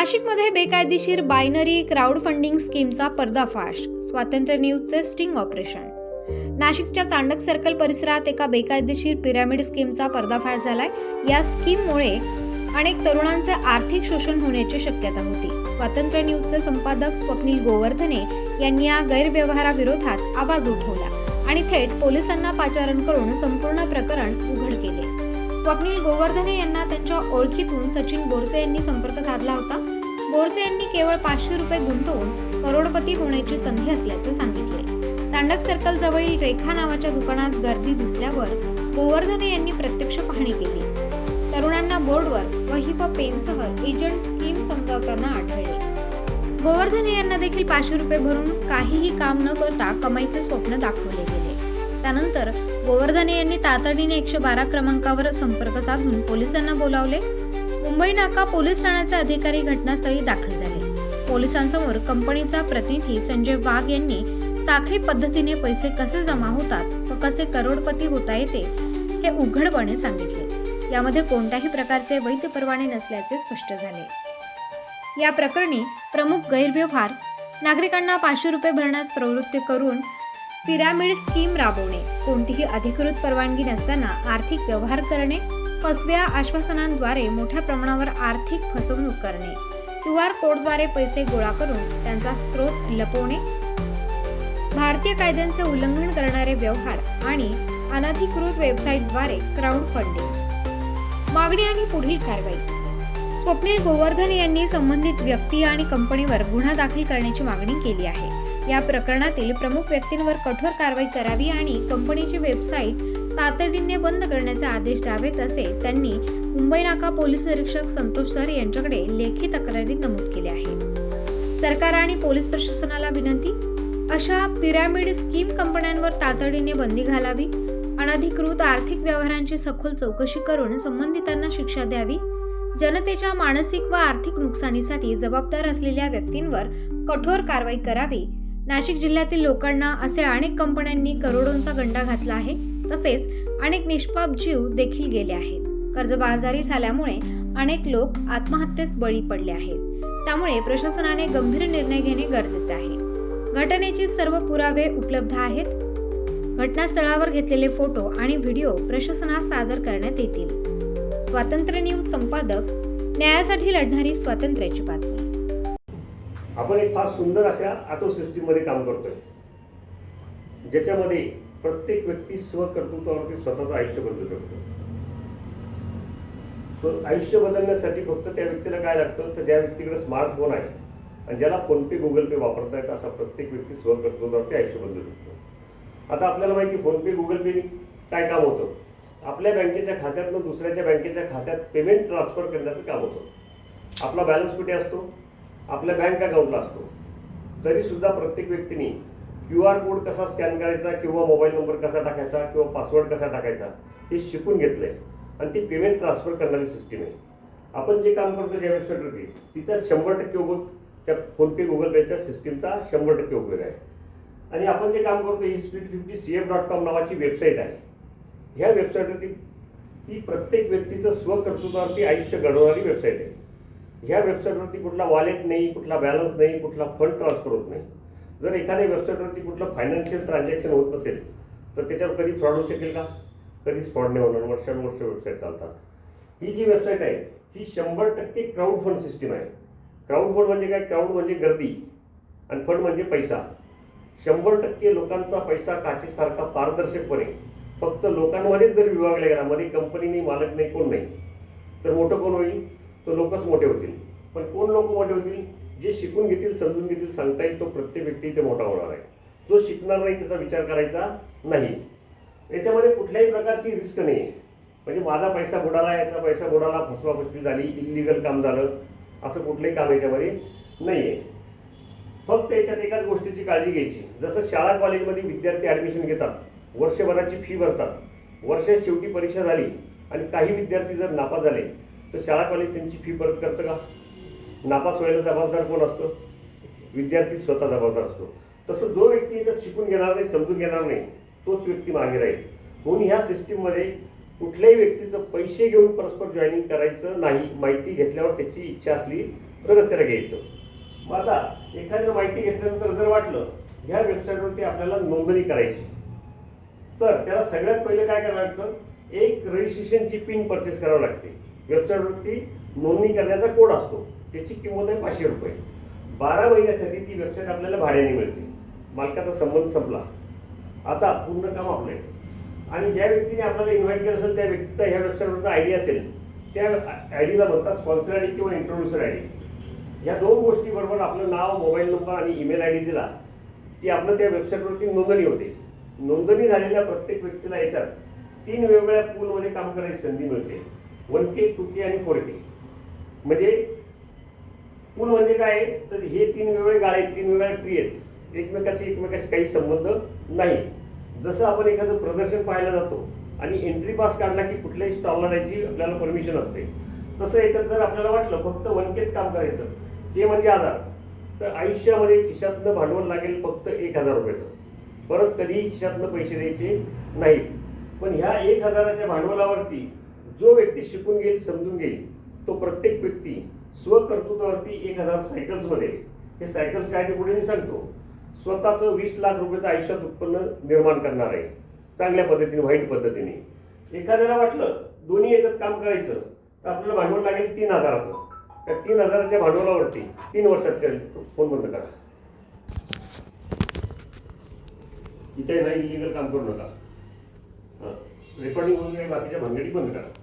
नाशिकमध्ये बेकायदेशीर binary crowd funding स्कीमचा पर्दाफाश. स्वातंत्र्य न्यूजचे स्टिंग ऑपरेशन नाशिकच्या चांडक सर्कल परिसरात एका बेकायदेशीर पिरामिड स्कीमचा पर्दाफाश झालाय. या स्कीममुळे अनेक तरुणांचे आर्थिक शोषण होण्याची शक्यता होती. स्वातंत्र्य न्यूजचे संपादक स्वप्नील गोवर्धने यांनी या गैरव्यवहाराविरोधात आवाज उठवला. आणि थेट पोलिसांना पाचारण करून संपूर्ण प्रकरण उघड स्वप्नील गोवर्धने यांना त्यांच्या ओळखीतून सचिन बोरसे यांनी संपर्क साधला होता. बोरसे यांनी केवळ पाचशे रुपये गुंतवून करोडपती होण्याची संधी असल्याचे सांगितले. तांडक सर्कल जवळील रेखा नावाच्या दुकानात गर्दी दिसल्यावर गोवर्धने यांनी प्रत्यक्ष पाहणी केली. तरुणांना बोर्डवर वही व पेनसह एजंट स्कीम समजावताना आढळले. गोवर्धने यांना देखील पाचशे रुपये भरून काहीही काम न करता कमाईचे स्वप्न दाखवले गेले. त्यानंतर गोवर्धने यांनी तातडीने एकशे बारा क्रमांकावर संपर्क साधून पोलिसांना बोलावले. मुंबई नाका पोलीस ठाण्याचे अधिकारी घटनास्थळी दाखल झाले. पोलिसांसमोर कंपनीचा प्रतिनिधी संजय वाघ यांनी साखळी पद्धतीने पैसे कसे जमा होतात व कसे करोडपती होता येते हे उघडपणे सांगितले. यामध्ये कोणत्याही प्रकारचे वैध परवाने नसल्याचे स्पष्ट झाले. या प्रकरणी प्रमुख गैरव्यवहार नागरिकांना पाचशे रुपये भरण्यास प्रवृत्त करून पिरामिड स्कीम राबवणे कोणतीही अधिकृत परवानगी नसताना आर्थिक व्यवहार करणे फसव्या आश्वासनांद्वारे मोठ्या प्रमाणावर आर्थिक फसवणूक करणे क्यू आर कोडद्वारे पैसे गोळा करून त्यांचा स्रोत लपवणे भारतीय कायद्यांचे उल्लंघन करणारे व्यवहार आणि अनधिकृत वेबसाईटद्वारे क्राऊड फंडिंग मागणी आणि पुढील कारवाई. स्वप्नील गोवर्धन यांनी संबंधित व्यक्ती आणि कंपनीवर गुन्हा दाखल करण्याची मागणी केली आहे. या प्रकरणातील प्रमुख व्यक्तींवर कठोर कारवाई करावी आणि कंपनीची वेबसाईट तातडीने बंद करण्याचे आदेश द्यावेत असे त्यांनी मुंबई नाका पोलीस निरीक्षक संतोष सर यांच्याकडे लेखी तक्रारीत नमूद केले आहे सरकार आणि पोलीस प्रशासनाला विनंती अशा पिरामिड स्कीम कंपन्यांवर तातडीने बंदी घालावी अनधिकृत आर्थिक व्यवहारांची सखोल चौकशी करून संबंधितांना शिक्षा द्यावी जनतेच्या मानसिक व आर्थिक नुकसानीसाठी जबाबदार असलेल्या व्यक्तींवर कठोर कारवाई करावी नाशिक जिल्ह्यातील लोकांना असे अनेक कंपन्यांनी करोडोंचा गंडा घातला आहे तसेच अनेक निष्पाप जीव देखील गेले आहेत. कर्जबाजारी झाल्यामुळे अनेक लोक आत्महत्येस बळी पडले आहेत. त्यामुळे प्रशासनाने गंभीर निर्णय घेणे गरजेचे आहे. घटनेचे सर्व पुरावे उपलब्ध आहेत? घटनास्थळावर घेतलेले फोटो आणि व्हिडिओ प्रशासनास सादर करण्यात येतील. स्वातंत्र्य न्यूज संपादक न्यायासाठी लढणारी स्वातंत्र्याची बातमी. आपण एक फार सुंदर अशा ऑटो सिस्टीममध्ये काम करतोय. ज्याच्यामध्ये प्रत्येक व्यक्ती स्वकर्तृत्वावरती स्वतःचं आयुष्य बदलू शकतो. स्व आयुष्य बदलण्यासाठी फक्त त्या व्यक्तीला काय लागतं? तर ज्या व्यक्तीकडे स्मार्टफोन आहे आणि ज्याला फोनपे गुगल पे वापरता येतं असा प्रत्येक व्यक्ती स्वकर्तृत्वावरती आयुष्य बदलू शकतो. आता आपल्याला माहिती फोनपे गुगल पे काय काम होतं? आपल्या बँकेच्या खात्यातनं दुसऱ्याच्या बँकेच्या खात्यात पेमेंट ट्रान्सफर करण्याचं काम होतं. आपला बॅलन्स कुठे असतो? आपल्या बँक अकाउंटला असतो. तरीसुद्धा प्रत्येक व्यक्तीने क्यू आर कोड कसा स्कॅन करायचा किंवा मोबाईल नंबर कसा टाकायचा किंवा पासवर्ड कसा टाकायचा हे शिकून घेतलं आहे आणि ती पेमेंट ट्रान्सफर करणारी सिस्टीम आहे. आपण जे काम करतो ज्या वेबसाईटवरती तिथं शंभर टक्के उपयोग त्या फोनपे गुगल पेच्या सिस्टीमचा शंभर टक्के उपयोग आहे. आणि आपण जे काम करतो ही speed fifty C F dot com नावाची वेबसाईट आहे. ह्या वेबसाईटवरती ही प्रत्येक व्यक्तीचं स्वकर्तृत्वावरती आयुष्य घडवणारी वेबसाईट आहे. ह्या वेबसाईटवरती कुठला वॉलेट नाही कुठला बॅलन्स नाही कुठला फंड ट्रान्सफर होत नाही. जर एखाद्या वेबसाईटवरती कुठलं फायनान्शियल ट्रान्झॅक्शन होत नसेल तर त्याच्यावर कधी फ्रॉड होऊ शकेल का? कधीच फ्रॉड नाही होणार. वर्षानुवर्ष वेबसाईट चालतात. ही जी वेबसाईट आहे ही शंभर टक्के क्राऊड फंड सिस्टीम आहे. क्राऊड फंड म्हणजे काय? क्राऊड म्हणजे गर्दी आणि फंड म्हणजे पैसा. शंभर टक्के लोकांचा पैसा काचेसारखा पारदर्शकपणे फक्त लोकांमध्येच जर विभागला गेला मध्ये कंपनी नाही मालक नाही कोण नाही तर मोठं कोण होईल? तो लोकच मोठे होतील. पण कोण लोक मोठे होतील? जे शिकून घेतील समजून घेतील सांगता येईल तो प्रत्येक व्यक्ती इथे मोठा होणार आहे. जो शिकणार नाही त्याचा विचार करायचा नाही. याच्यामध्ये कुठल्याही प्रकारची रिस्क नाही आहे म्हणजे माझा पैसा बुडाला याचा पैसा बुडाला फसवाफसवी झाली इलिगल काम झालं असं कुठलंही काम याच्यामध्ये नाही आहे फक्त याच्यात एकाच गोष्टीची काळजी घ्यायची. जसं शाळा कॉलेजमध्ये विद्यार्थी ॲडमिशन घेतात वर्षभराची फी भरतात वर्षात शेवटी परीक्षा झाली आणि काही विद्यार्थी जर नापास झाले तर शाळा कॉलेज त्यांची फी परत करतं का? नापास व्हायला जबाबदार कोण असतं? विद्यार्थी स्वतः जबाबदार असतो. तसं जो व्यक्ती याच्यात शिकून घेणार नाही समजून घेणार नाही तोच व्यक्ती मागे राहील. म्हणून ह्या सिस्टीममध्ये कुठल्याही व्यक्तीचं पैसे घेऊन परस्पर जॉईनिंग करायचं नाही माहिती घेतल्यावर त्याची इच्छा असली तरच त्याला घ्यायचं. मग आता एखाद्या माहिती घेतल्यानंतर जर वाटलं ह्या वेबसाईटवरती आपल्याला नोंदणी करायची. तर त्याला सगळ्यात पहिले काय करावं लागतं? एक रजिस्ट्रेशनची पिन परचेस करावी लागते. वेबसाईटवरती नोंदणी करण्याचा कोड असतो. त्याची किंमत आहे पाचशे रुपये. बारा महिन्यासाठी ती वेबसाईट आपल्याला भाड्याने मिळते. मालकाचा संबंध संपला. आता पूर्ण काम आपलं. आहे आणि ज्या व्यक्तीने आपल्याला इन्व्हाइट केलं असेल त्या व्यक्तीचा ह्या वेबसाईटवरचा आय डी असेल त्या आय डीला म्हणतात स्पॉन्सर आय डी किंवा इंट्रोड्युसर आय डी या दोन गोष्टीबरोबर आपलं नाव मोबाईल नंबर आणि ईमेल आय डी दिला की आपलं त्या वेबसाईटवरती नोंदणी होते. नोंदणी झालेल्या प्रत्येक व्यक्तीला याच्यात तीन वेगवेगळ्या पूलमध्ये काम करायची संधी मिळते. वन के टू के आणि फोर के म्हणजे पूल म्हणजे काय? तर हे तीन वेगवेगळे गाळे आहेत तीन वेगवेगळ्या ट्री आहेत. एकमेकाशी एकमेकाशी काही संबंध नाही. जसं आपण एखादं प्रदर्शन पाहायला जातो आणि एंट्री पास काढला की कुठल्याही स्टॉलला जायची आपल्याला परमिशन असते. तसं याच्यात जर आपल्याला वाटलं फक्त वनकेत काम करायचं हे म्हणजे आधार. तर आयुष्यामध्ये खिशातनं भांडवल लागेल फक्त एक हजार रुपयाचं. परत कधीही खिशातनं पैसे द्यायचे नाहीत. पण ह्या एक हजाराच्या भांडवलावरती जो व्यक्ती शिकून घेईल समजून घेईल तो प्रत्येक व्यक्ती स्वकर्तृत्वावरती एक हजार सायकल्समध्ये हे सायकल्स काय ते पुढे मी सांगतो. स्वतःचं वीस लाख रुपयाचं आयुष्यात उत्पन्न निर्माण करणार आहे. चांगल्या पद्धतीने वाईट पद्धतीने. एखाद्याला वाटलं दोन्ही याच्यात काम करायचं तर आपल्याला भांडवल लागेल तीन हजाराचं. त्या तीन हजाराच्या भांडवलावरती तीन वर्षात करेल फोन बंद करा. इथे नाही इलिगल काम करू नका. रेकॉर्डिंग वगैरे बाकीच्या भानगडी बंद करा.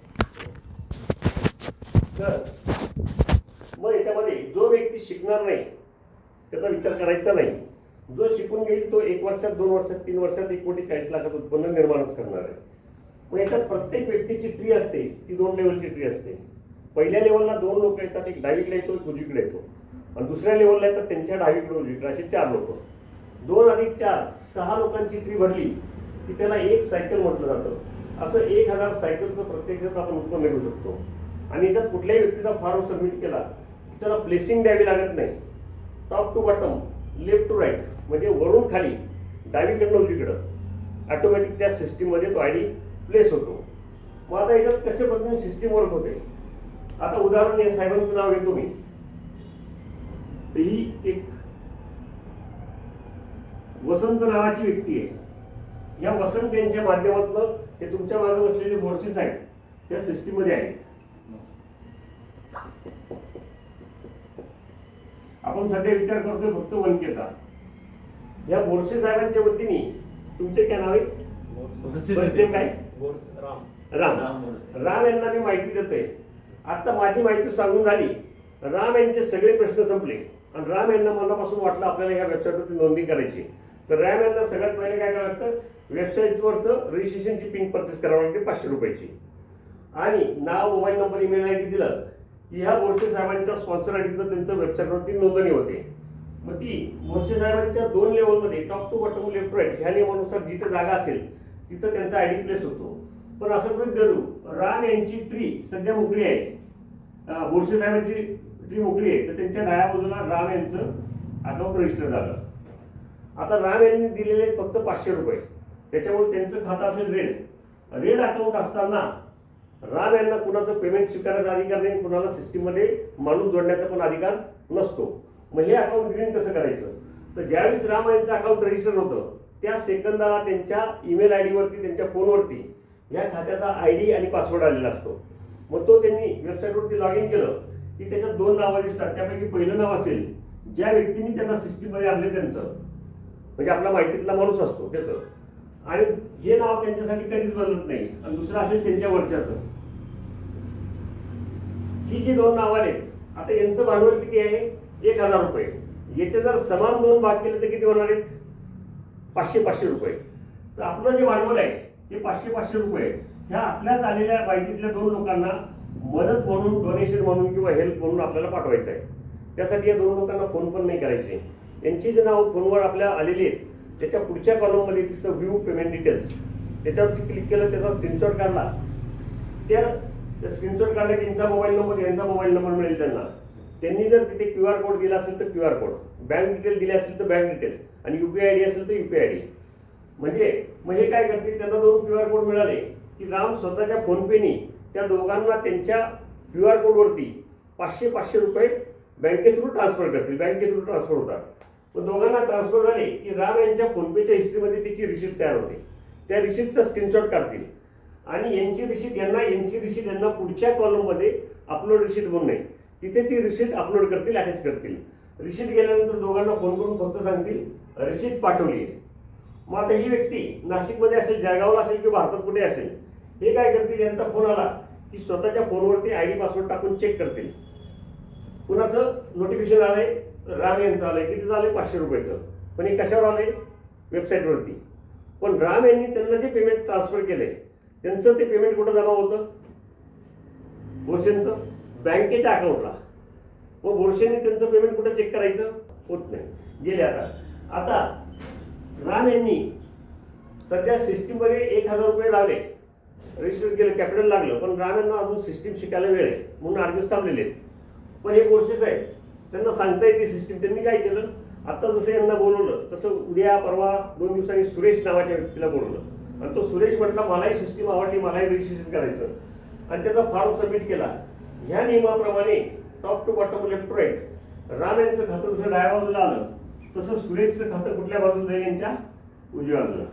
तर मग याच्यामध्ये जो व्यक्ती शिकणार नाही त्याचा विचार करायचा नाही. जो शिकून घेईल तो एक वर्षात दोन वर्षात तीन वर्षात एक कोटी चाळीस लाखात उत्पन्न निर्माणच करणार आहे. मग याच्यात प्रत्येक व्यक्तीची ट्री असते ती दोन लेवलची ट्री असते. पहिल्या लेवलला दोन लोक येतात एक डावीकडे येतो एक उजवीकडे येतो. आणि दुसऱ्या लेवलला येतात त्यांच्या डावीकडे उजवीकडे असे चार लोक. दोन अधिक चार सहा लोकांची ट्री भरली की त्याला एक सायकल म्हटलं जातं. असं एक हजार सायकलचं प्रत्येकात आपण उत्पन्न घेऊ शकतो. आणि याच्यात कुठल्याही व्यक्तीचा फॉर्म सबमिट केला की त्याला प्लेसिंग द्यावी लागत नाही. Top to bottom left to right म्हणजे वरून खाली डावीकडनं उजवीकडं ऑटोमॅटिक त्या सिस्टीममध्ये तो आय डी प्लेस होतो. मग आता याच्यात कसे पद्धतीने सिस्टीम वर्क होते? आता उदाहरण या साहेबांचं नाव घेतो मी. ही एक वसंत नावाची व्यक्ती आहे. या वसंत यांच्या माध्यमातून हे तुमच्या मागे बसलेले फोर्सेस आहेत त्या सिस्टीममध्ये आहेत. आपण सध्या विचार करतोय फक्त वनकेचा या बोरसे साहेबांच्या वतीने तुमचे काय नाव आहे? काय? राम. राम. यांना मी माहिती देतोय. आता माझी माहिती सांगून झाली. राम यांचे सगळे प्रश्न संपले. आणि राम यांना मनापासून वाटलं आपल्याला ह्या वेबसाईटवरती नोंदणी करायची. तर रॅम यांना सगळ्यात पहिले काय करावं लागतं? वेबसाईटवरचं रजिस्ट्रेशनची पिन परचेस करावं लागते पाचशे रुपयाची. आणि नाव mobile number email I D दिलं की ह्या मोर्चे साहेबांच्या स्पॉन्सर आय डीनं त्यांचं वेबसाईटवरती नोंदणी होते. मग ती मोर्चे साहेबांच्या दोन लेवलमध्ये top to bottom left right ह्या नियमानुसार जिथं जागा असेल तिथं त्यांचा आय डी प्लेस होतो. पण असं गृहित धरू राम यांची ट्री सध्या मोकळी आहे. अं, साहेबांची ट्री मोकळी आहे. तर त्यांच्या डाव्या बाजूला राम यांचं अकाउंट रजिस्टर झालं. आता राम यांनी दिलेले फक्त पाचशे रुपये. त्याच्यामुळे त्यांचं खातं असेल रेड रेड अकाउंट असताना राम यांना कुणाचं पेमेंट स्वीकारायचा अधिकार नाही कुणाला सिस्टीममध्ये माणूस जोडण्याचा पण अधिकार नसतो. मग हे अकाउंट ग्रीन कसं करायचं? तर ज्यावेळेस राम यांचं अकाउंट रजिस्टर होतं त्या सेकंदाला त्यांच्या ईमेल आय डीवरती त्यांच्या फोनवरती या खात्याचा आय डी आणि पासवर्ड आलेला असतो. मग तो त्यांनी वेबसाईटवरती लॉग इन केलं की त्याच्यात दोन नावं दिसतात त्यापैकी पहिलं नाव असेल ज्या व्यक्तींनी त्यांना सिस्टीममध्ये आणले त्यांचं. म्हणजे आपला माहितीतला माणूस असतो त्याचं. आणि हे नाव त्यांच्यासाठी कधीच बदलत नाही. आणि दुसरं असेल त्यांच्या वरच्याचं. ही जी दोन नावं आहेत आता यांचं भांडवल किती आहे? एक हजार रुपये. याचे जर समान दोन भाग केले तर किती होणार आहेत? पाचशे पाचशे रुपये. तर आपलं जे भांडवल आहे ते पाचशे पाचशे रुपये ह्या आपल्याच आलेल्या माहितीतल्या दोन लोकांना मदत म्हणून डोनेशन म्हणून किंवा हेल्प म्हणून आपल्याला पाठवायचं आहे. त्यासाठी या दोन लोकांना फोन पण नाही करायचे. यांची जे नाव फोनवर आपल्या आलेली आहेत त्याच्या पुढच्या कॉलममध्ये दिसतं व्ह्यू पेमेंट डिटेल्स त्याच्यावरती क्लिक केलं त्याचा स्क्रीनशॉट काढला. त्या त्या स्क्रीनशॉट काढला की यांचा मोबाईल नंबर यांचा मोबाईल नंबर मिळेल त्यांना. त्यांनी जर तिथे क्यू आर कोड दिला असेल तर Q R code bank detail दिले असेल तर बँक डिटेल आणि युपीआय आय डी असेल तर युपीआय आय डी म्हणजे मग हे काय करतील? त्यांना दोन क्यू आर कोड मिळाले की राम स्वतःच्या फोनपेनी त्या दोघांना त्यांच्या क्यू आर कोडवरती पाचशे पाचशे रुपये बँके थ्रू ट्रान्सफर करतील. बँके थ्रू ट्रान्सफर होतात. पण दोघांना ट्रान्सफर झाले की राम यांच्या फोनपेच्या हिस्ट्रीमध्ये तिची रिसिप्ट तयार होते. त्या रिसिप्टचा स्क्रीनशॉट काढतील. आणि यांची रिसिप्ट यांना यांची रिसिप्ट यांना पुढच्या कॉलममध्ये अपलोड रिसिप्ट म्हणून आहे. तिथे ती रिसिप्ट अपलोड करतील अटॅच करतील. रिसिप्ट गेल्यानंतर दोघांना फोन करून फक्त सांगतील रिसिप्ट पाठवली आहे. मग आता ही व्यक्ती नाशिकमध्ये असेल जळगावला असेल किंवा भारतात कुठे असेल हे काय करतील? यांचा फोन आला की स्वतःच्या फोनवरती आय डी पासवर्ड टाकून चेक करतील. कुणाचं? नोटिफिकेशन आलं आहे राम यांचं आलंय. किती झालं पाचशे रुपयाचं पण हे कशावर आलंय? वेबसाईटवरती पण राम यांनी त्यांना जे पेमेंट ट्रान्सफर केलंय त्यांचं ते पेमेंट कुठं जमा होतं? बोरशेंचं? बँकेच्या अकाउंटला मग बोरशेने त्यांचं पेमेंट कुठं चेक करायचं? होत नाही. गेले आता. आता राम यांनी सध्या सिस्टीममध्ये एक हजार रुपये लावले. रजिस्टर केलं कॅपिटल लागलं. पण राम यांना अजून सिस्टीम शिकायला वेळ आहे. म्हणून आठ दिवस थांबलेले आहेत. पण हे कोर्सेस आहेत त्यांना सांगता येते सिस्टीम त्यांनी काय केलं? आता जसं यांना बोलवलं तसं उद्या परवा दोन दिवसांनी सुरेश नावाच्या व्यक्तीला बोलवलं. आणि तो सुरेश म्हटला मलाही सिस्टीम आवडली मलाही रजिस्ट्रेशन करायचं. आणि त्याचा फॉर्म सबमिट केला. ह्या नियमाप्रमाणे top to bottom left Ram यांचं खातं जसं डाव्या बाजूला आलं तसं सुरेशचं खातं कुठल्या बाजूला जाईल यांच्या उजव्या बाजूला.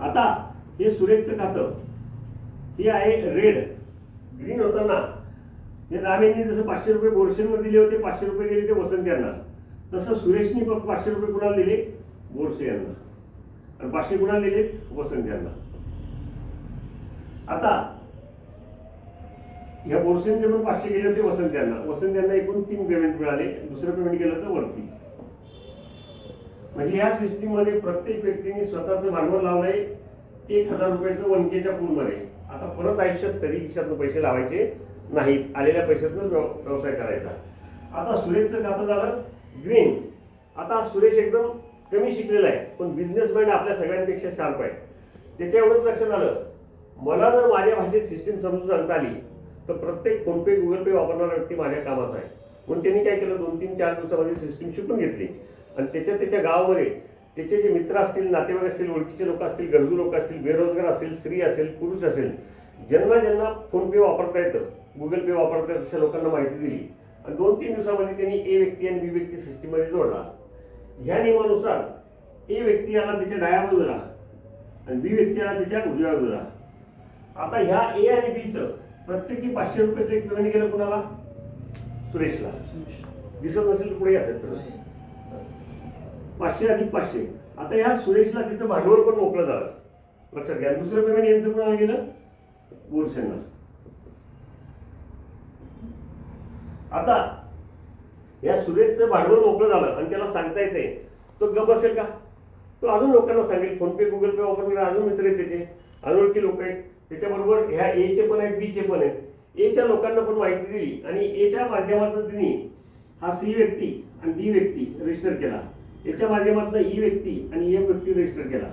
आता हे सुरेशचं खातं हे आहे रेड ग्रीन होताना हे राम यांनी जसं पाचशे रुपये बोरशेंवर दिले होते पाचशे रुपये दिले ते वसंत यांना. तसं सुरेशनी फक्त पाचशे रुपये कुणाला दिले? बोरसे यांना. आणि पाचशे कुणाला दिले? वसंत यांना. आता या बोरसेंचे पण पाचशे गेले होते वसंत यांना. वसंत यांना एकूण तीन पेमेंट मिळाले. दुसरं पेमेंट गेलं तर वरती. म्हणजे या सिस्टीममध्ये प्रत्येक व्यक्तीने स्वतःचं भांडवल लावलंय एक हजार रुपयाचं वनकेच्या पूलमध्ये आता परत आयुष्यात कधी खिशातून पैसे लावायचे? नाहीत आलेल्या पैशातूनच व्यव- व्यवसाय करायचा. आता सुरेशचं खातं झालं? ग्रीन आता सुरेश एकदम कमी शिकलेला आहे पण बिझनेस माइंड आपल्या सगळ्यांपेक्षा शार्प आहे. त्याच्या एवढंच लक्षात आलं. मला जर माझ्या भाषेत सिस्टीम समजून सांगता आली तर प्रत्येक फोनपे गुगल पे वापरणारा व्यक्ती माझ्या कामाचा आहे. म्हणून त्यांनी काय केलं? दोन तीन चार दिवसामध्ये सिस्टीम शिकून घेतली. आणि त्याच्या त्याच्या गावामध्ये त्याचे जे मित्र असतील नातेवाईक असतील ओळखीचे लोक असतील गरजू लोक असतील बेरोजगार असेल स्त्री असेल पुरुष असेल ज्यांना ज्यांना फोनपे वापरता येतं. गुगल पे वापरता येतं अशा लोकांना माहिती दिली. आणि दोन तीन दिवसामध्ये त्यांनी ए व्यक्ती आणि बी व्यक्ती सिस्टीममध्ये जोडला. ह्या नियमानुसार ए व्यक्ती आला त्याच्या डाव्या बाजूला आणि बी व्यक्ती आला त्याच्या उजव्या बाजूला आता ह्या ए आणि बीचं प्रत्येकी पाचशे रुपयाचं एक पेमेंट गेलं कुणाला? सुरेशला. दिसत नसेल तर पुढे असेल तर पाचशे अधिक पाचशे. आता ह्या सुरेशला तिचं भांडवल पण मोकळं झालं. लक्षात घ्या. दुसरं पेमेंट यांचं कुणाला गेलं? आता या सुरेशचं भांडवल मोकळं झालं आणि त्याला सांगता येते. तो गप असेल का? तो अजून लोकांना सांगेल. फोनपे गुगल पे वापरणारे अजून मित्र आहेत त्याचे. अनोळखी लोक आहेत. त्याच्याबरोबर ह्या एचे पण आहेत बीचे पण आहेत. एच्या लोकांना पण माहिती दिली आणि एच्या माध्यमातून तिने हा सी व्यक्ती आणि डी व्यक्ती रजिस्टर केला. याच्या माध्यमातून ई व्यक्ती आणि एम व्यक्ती रजिस्टर केला.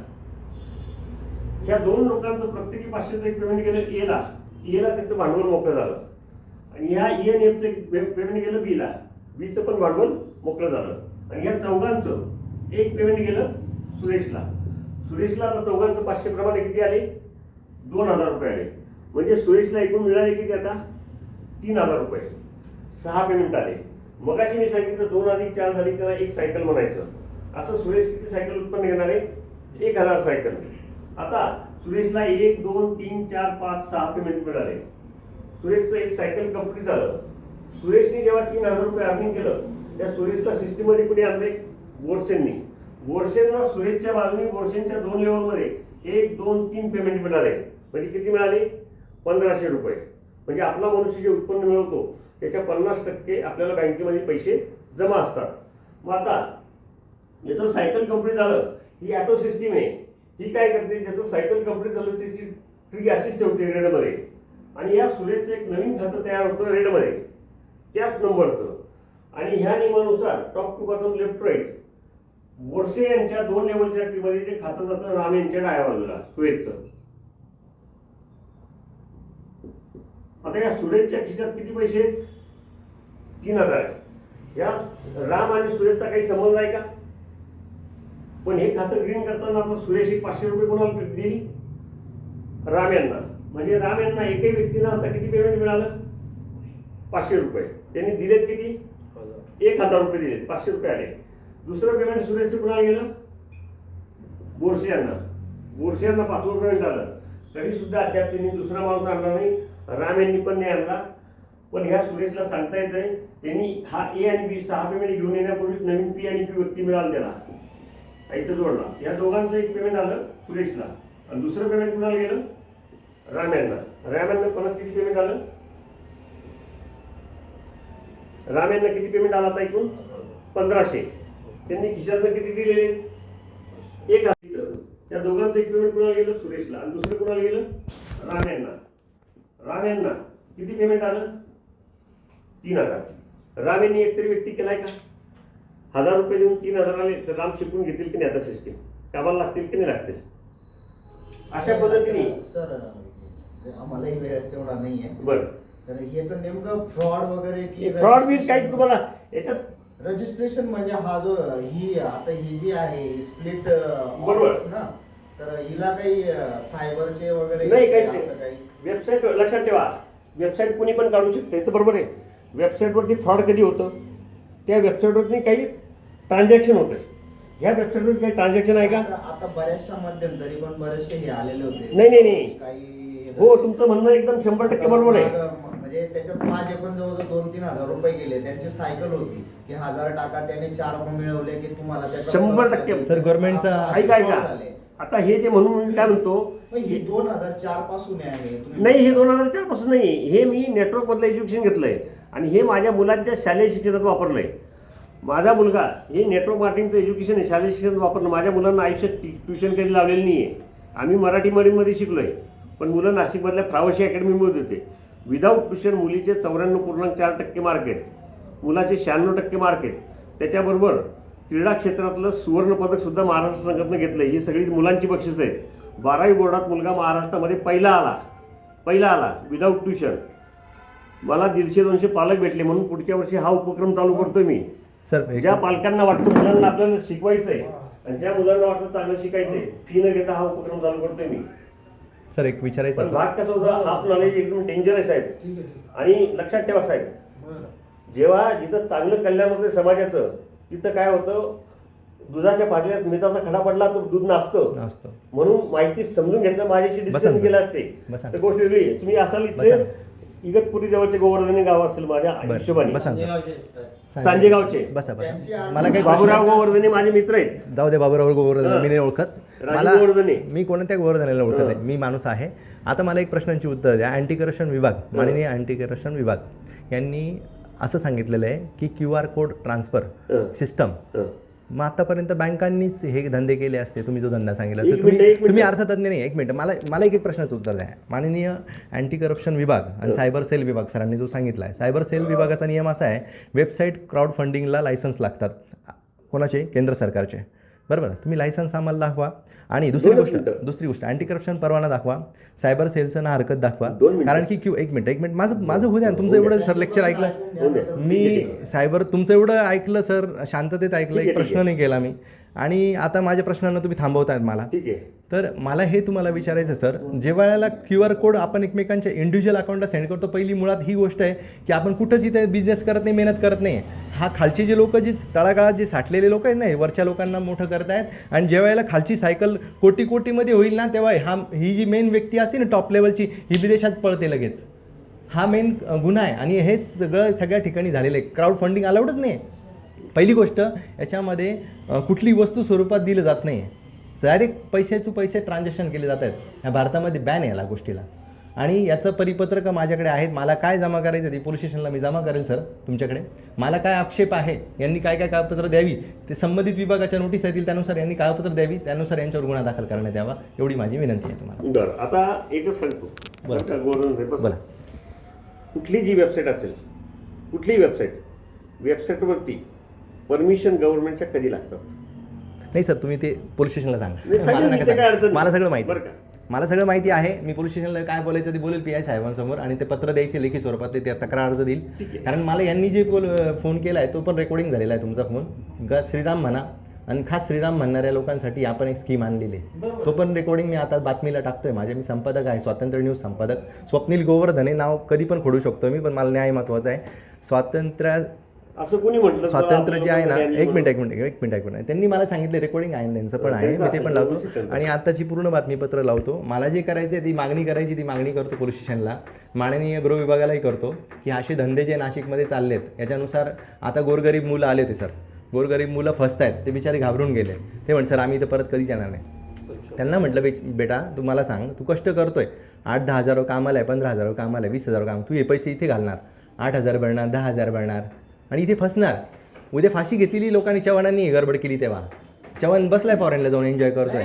ह्या दोन लोकांचं प्रत्येकी पाचशेचं एक पेमेंट गेलं एला एला त्याचं भांडवल मोकळं झालं. आणि ह्या ई एन एफचं एक पेमेंट गेलं बीला बीचं पण भांडवल मोकळं झालं. आणि ह्या चौघांचं एक पेमेंट गेलं सुरेशला. सुरेशला आता चौघांचं पाचशे प्रमाणे किती आले? दोन हजार रुपये आले. म्हणजे सुरेशला एकूण मिळाले किती आता? तीन हजार रुपये. सहा पेमेंट आले. मगाशी मी सांगितलं दोन अधिक चार झाली त्याला एक सायकल म्हणायचं. असं सुरेश किती सायकल उत्पन्न घेणार? आहे एक हजार सायकल. आता सुरेशला एक दोन तीन चार पाच सहा पेमेंट मिळाले. सुरेशचं एक सायकल कंप्लीट झालं. सुरेशने जेव्हा तीन हजार रुपये अर्निंग केलं त्या सुरेशला सिस्टीममध्ये कुणी आणले? बोरसेंनी बोरसेंना सुरेशच्या बाजूने बोरसेंच्या दोन लेवलमध्ये एक दोन तीन पेमेंट मिळाले. म्हणजे किती मिळाले? पंधराशे रुपये. म्हणजे आपला मनुष्य जे उत्पन्न मिळवतो त्याच्या पन्नास टक्के आपल्याला बँकेमध्ये पैसे जमा असतात. मग आता याचं सायकल कंप्लीट झालं ही ॲटो सिस्टीम आहे. ही काय करते ज्याचं सायकल कंप्लीट झालं त्याची ट्री अशीच ठेवते रेडमध्ये. आणि या सुरेशचं एक नवीन खातं तयार होतं रेडमध्ये. त्याच नंबरचं. आणि ह्या नियमानुसार top to bottom left right Borse यांच्या दोन लेवलच्या ट्रीमध्ये जे खातं जातं राम यांच्या डाव्या बाजूला सुरेशचं आता या सुरेशच्या खिशात किती पैसे आहेत? तीन हजार. या राम आणि सुरेशचा काही संबंध आहे का? पण हे खातं ग्रीन करताना आता सुरेश एक पाचशे रुपये कोणाला देईल राम यांना. म्हणजे राम यांना एकही व्यक्तीनं आता किती पेमेंट मिळालं? पाचशे रुपये. त्यांनी दिलेत किती? एक हजार रुपये दिलेत. पाचशे रुपये आले. दुसरं पेमेंट सुरेशचं कुणाला गेलं? बोरसे यांना. बोरसे यांना पाचवं पेमेंट झालं तरी सुद्धा अद्याप त्यांनी दुसरा माणूस आणला नाही. राम यांनी पण नाही आणला. पण ह्या सुरेशला सांगता येत आहे त्यांनी हा ए आणि बी सहा पेमेंट घेऊन येण्यापूर्वीच नवीन पी आणि पी व्यक्ती मिळाला त्याला. इथं जोडला. या दोघांचं एक पेमेंट आलं सुरेशला. आणि दुसरं पेमेंट कुणाला गेलं? राम यांना राम यांना परत किती पेमेंट आलं? राम यांना किती पेमेंट आला आता ऐकून पंधराशे. त्यांनी खिशातनं किती दिलेले? एक त्या दोघांचं एक पेमेंट कुणाला गेलं? सुरेशला. आणि दुसरं कुणाला गेलं? राम यांना राम यांना किती पेमेंट आलं? तीन हजार. राम यांनी एकतरी व्यक्ती केलाय का? हजार रुपये देऊन तीन हजार आले तर राम शिकून घेतील की नाही आता सिस्टीम कामाला लागतील की नाही लागतील? अशा पद्धतीने. सर आम्हालाही वेळ तेवढा नाहीये. बरं. तर याचं नेमकं फ्रॉड वगैरे की फ्रॉड बिल काही तुम्हाला याच्यात रजिस्ट्रेशन म्हणजे हा जो ही आता ही जी आहे स्प्लिट बरोबर. ना तर हिला काही सायबरचे वगैरे नाही काहीच नाही. काही? वेबसाईट लक्षात ठेवा. वेबसाईट कुणी पण काढू शकते तर बरोबर आहे. वेबसाईटवरती फ्रॉड कधी होतं? त्या वेबसाईटवरती काही ट्रान्झॅक्शन होतं ह्या वेबसाईटवर काही ट्रान्झॅक्शन आहे का? आता बऱ्याचशा मध्यंतरी पण बरेचसे हे आलेले होते. नाही, नाही, नाही. काही हो तुमचं म्हणणं एकदम शंभर टक्के बरोबर आहे. म्हणजे त्याच्यात माझे पण जवळजवळ दोन तीन हजार रुपये गेले. त्यांची सायकल होती की हजार टाका त्याने चार मिळवले की तुम्हाला त्याचा शंभर टक्के. सर, असे ऐका ऐका. झाले. आता हे जे म्हणून मी काय म्हणतो ही दोन हजार चारपासून आहे नाही हे दोन हजार चारपासून नाही. हे मी नेटवर्कमधलं एज्युकेशन घेतलंय. आणि हे माझ्या मुलांच्या शालेय शिक्षणात वापरलंय. माझा मुलगा हे नेटवर्क मार्केटिंगचं एज्युकेशन आहे शालेय शिक्षण वापरलं माझ्या मुलांना आयुष्यात टी- ट्युशन कधी लावलेली नाही आहे आम्ही मराठी मीडियममध्ये आहे पण मुलं नाशिकमधल्या फ्रावशी अकॅडमीमध्ये होते. विदाऊट ट्युशन मुलीचे चौऱ्याण्णव पूर्णांक चार टक्के मार्क आहेत. मुलाचे शहाण्णव टक्के मार्क आहेत. त्याच्याबरोबर क्रीडा क्षेत्रातलं सुवर्णपदकसुद्धा महाराष्ट्र संघटनं घेतलं आहे ही सगळी मुलांची बक्षीस आहेत. बारावी बोर्डात मुलगा महाराष्ट्रामध्ये पहिला आला. पहिला आला विदाऊट ट्युशन मला दीडशे दोनशे पालक भेटले म्हणून पुढच्या वर्षी हा उपक्रम चालू करतो मी. सर ज्या पालकांना वाटतं मुलांना आपल्याला शिकवायचं आहे आणि ज्या मुलांना वाटतं चांगलं शिकायचंय फी न घेता हा उपक्रम चालू करतोय मी. सर एक विचारायचं पण होतं. भाग कसा होता? हाफ नॉलेज एकदम डेंजरस आहे ठीक आहे, ठीक आणि लक्षात ठेवा साहेब. जेव्हा जिथं चांगलं कल्याण होतं समाजाचं तिथं काय होतं? दुधाच्या पातळीत मिठाचा खडा पडला तर दूध नाचतं. असतं म्हणून माहिती समजून घेतलं माझ्याशी बसा डिस्कशन. केलं असते. बसा. तर गोष्ट वेगळी आहे. तुम्ही असाल बसा इथे ना. इगतपुरी जवळचे गोवर्धनी गाव असेल माझ्या हिशोबाने बसा ना. सांजे गावचे बसा बसा मला काही बाबूराव गोवर्धने माझे मित्र आहेत जाऊ दे बाबूराव गोवर्धन. मी नाही ओळखत राजू मला गोवर्धने. मी कोणत्या गोवर्धनाला ओळखत. नाही मी माणूस आहे आता मला एक प्रश्नांची उत्तर द्या अँटी करप्शन विभाग माननीय अँटी करप्शन विभाग यांनी असं सांगितलेलं आहे की क्यू आर कोड ट्रान्सफर हं. सिस्टम हं. मग आतापर्यंत बँकांनीच हे धंदे केले असते तुम्ही जो धंदा सांगितला. तर तुम्ही. तुम्ही अर्थतज्ञ नाही एक मिनिट. मला मला एक एक प्रश्नाचं उत्तर द्या. माननीय अँटी करप्शन विभाग आणि सायबर सेल विभाग सरांनी जो सांगितला आहे सायबर सेल विभागाचा नियम असा आहे वेबसाईट क्राऊड फंडिंगला लायसन्स लागतात. कोणाचे? केंद्र सरकारचे. बरोबर तुम्ही लायसन्स आम्हाला दाखवा. आणि दुसरी गोष्ट. दुसरी गोष्ट अँटी करप्शन परवाना दाखवा. सायबर सेलचं ना हरकत दाखवा. कारण की क्यू एक मिनिट एक मिनिट. माझं माझं होऊ द्या तुमचं एवढं सर लेक्चर ऐकलं. मी सायबर तुमचं एवढं ऐकलं सर शांततेत ऐकलं एक प्रश्न. नाही केला मी. आणि आता माझ्या प्रश्नांना तुम्ही थांबवतायत मला. ठीक आहे. तर मला हे तुम्हाला विचारायचं सर. जेव्हा क्यू आर कोड आपण एकमेकांच्या इंडिव्हिज्युअल अकाउंटला सेंड करतो पहिली मुळात ही गोष्ट आहे की आपण कुठंच इथे बिझनेस करत नाही मेहनत करत नाही. हा खालचे जे लोक जे तळागाळात जे साठलेले लोक आहेत ना हे वरच्या लोकांना मोठं करतायत. आणि जेव्हा वेळेला खालची सायकल कोटी कोटीमध्ये होईल ना तेव्हा हा ही जी मेन व्यक्ती असते ना टॉप लेवलची ही विदेशात पळते लगेच. हा मेन गुन्हा आहे. आणि हे सगळं सगळ्या ठिकाणी झालेलं आहे. क्राऊड फंडिंग अलाउडच नाही. पहिली गोष्ट याच्यामध्ये कुठली वस्तू स्वरूपात दिलं जात नाही डायरेक्ट पैसे टू पैसे ट्रान्झॅक्शन केले जात आहेत. ह्या भारतामध्ये बॅन आहे याला गोष्टीला. आणि याचं परिपत्रक माझ्याकडे आहेत. मला काय जमा करायचं ते पोलीस स्टेशनला मी जमा करेल सर तुमच्याकडे. मला काय आक्षेप आहे यांनी काय काय कागदपत्र द्यावी ते संबंधित विभागाच्या नोटीस येतील त्यानुसार यांनी कागदपत्र द्यावी त्यानुसार यांच्यावर गुन्हा दाखल करण्यात यावा एवढी माझी विनंती आहे तुम्हाला. बरं आता एकच सांगतो. बरं. बोला. कुठली जी वेबसाईट असेल कुठलीही वेबसाईट वेबसाईटवरती परमिशन गव्हर्नमेंटच्या कधी लागतात नाही सर तुम्ही ते पोलीस स्टेशनला नाही, सांगा मला मी, नका ते काय अडचण सांगा. नाही. मला सगळं माहिती बरं आहे. का? मला सगळं माहिती आहे मी पोलीस स्टेशनला काय बोलायचं ते बोलेल पी आय साहेबांसमोर आणि ते पत्र द्यायचे लेखी स्वरूपात ते त्या तक्रार अर्ज देईल ठीक आहे. कारण मला यांनी जे बोल फोन केला आहे तो पण रेकॉर्डिंग झालेला आहे तुमचा फोन ग श्रीराम म्हणा आणि खास श्रीराम म्हणणाऱ्या लोकांसाठी आपण एक स्कीम आणलेली आहे तो पण रेकॉर्डिंग मी आता बातमीला टाकतोय माझे मी संपादक आहे स्वातंत्र्य न्यूज संपादक स्वप्नील गोवर्धन हे नाव कधी पण खोडू शकतो मी पण मला न्याय महत्त्वाचा आहे स्वातंत्र्य असं कोणी म्हटलं तर स्वातंत्र्य जे आहे ना एक मिनिट एक मिनिट एक मिनिट एक मिनिट. त्यांनी मला सांगितलं रेकॉर्डिंग आहे त्यांचं पण आहे. मी ते पण लावतो. आणि आत्ताची पूर्ण बातमीपत्र लावतो. मला जे करायचं आहे ती मागणी करायची ती मागणी करतो पोलीस स्टेशनला. माननीय गृह विभागालाही करतो की असे धंदे जे नाशिकमध्ये चाललेत याच्यानुसार आता गोरगरीब मुलं आले ते सर. गोरगरीब मुलं फसत आहेत ते बिचारे घाबरून गेले. ते म्हण सर आम्ही इथं परत कधीच येणार नाही. त्यांना म्हटलं बे बेटा तू मला सांग तू कष्ट करतोय. आठ दहा हजार कामाला आहे पंधरा हजार कामाला आहे वीस हजार काम तू हे पैसे इथे घालणार. आठ हजार भरणार दहा हजार भरणार. आणि इथे फसणार. उद्या फाशी घेतलेली लोकांनी चव्हाणांनी गडबड केली तेव्हा. चव्हाण बसलाय फॉरेनला जाऊन एन्जॉय करतोय.